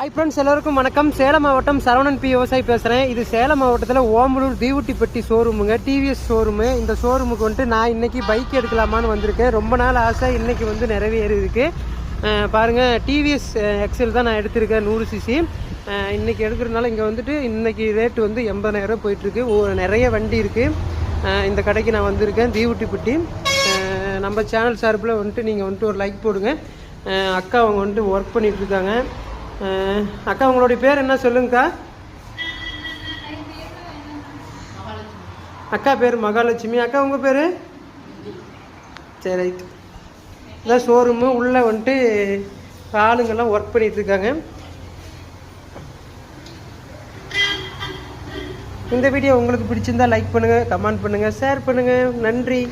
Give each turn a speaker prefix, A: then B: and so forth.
A: Hi friends எல்லோருக்கும் வணக்கம். சேலம் மாவட்டம் சரவணன் பி விவசாயி பேசுகிறேன் இது சேலம் மாவட்டத்தில் ஓமலூர் தீவுட்டிப்பட்டி ஷோரூமுங்க டிவிஎஸ் ஷோரூமு இந்த ஷோரூமுக்கு வந்துட்டு நான் இன்றைக்கி பைக் எடுக்கலாமான்னு வந்திருக்கேன். ரொம்ப நாள் ஆசை. இன்றைக்கி வந்து நிறைவேறியிருக்கு. பாருங்கள் டிவிஎஸ் எக்ஸல் தான் நான் எடுத்திருக்கேன். நூறு சிசி இன்றைக்கி எடுக்கிறதுனால இங்கே வந்துட்டு இன்றைக்கி ரேட்டு வந்து எண்பதாயிரம் போயிட்டுருக்கு. ஓ நிறைய வண்டி இருக்குது இந்த கடைக்கு நான் வந்திருக்கேன். தீவுட்டிப்பட்டி. நம்ம சேனல் சார்பில் வந்துட்டு நீங்கள் வந்துட்டு ஒரு லைக் போடுங்க. அக்கா அவங்க வந்துட்டு ஒர்க் பண்ணிகிட்ருக்காங்க இருக்காங்க. அக்கா உங்களுடைய பேர் என்ன சொல்லுங்கக்கா? அக்கா பேர் மகாலட்சுமி. அக்கா உங்கள் பேர்? சரி. ரைட் இதான் ஷோரூமு உள்ளே வந்துட்டு ஆளுங்கள்லாம் ஒர்க் பண்ணிகிட்டு இருக்காங்க இந்த வீடியோ உங்களுக்கு பிடிச்சிருந்தா லைக் பண்ணுங்கள் கமெண்ட் பண்ணுங்கள் ஷேர் பண்ணுங்கள் நன்றி.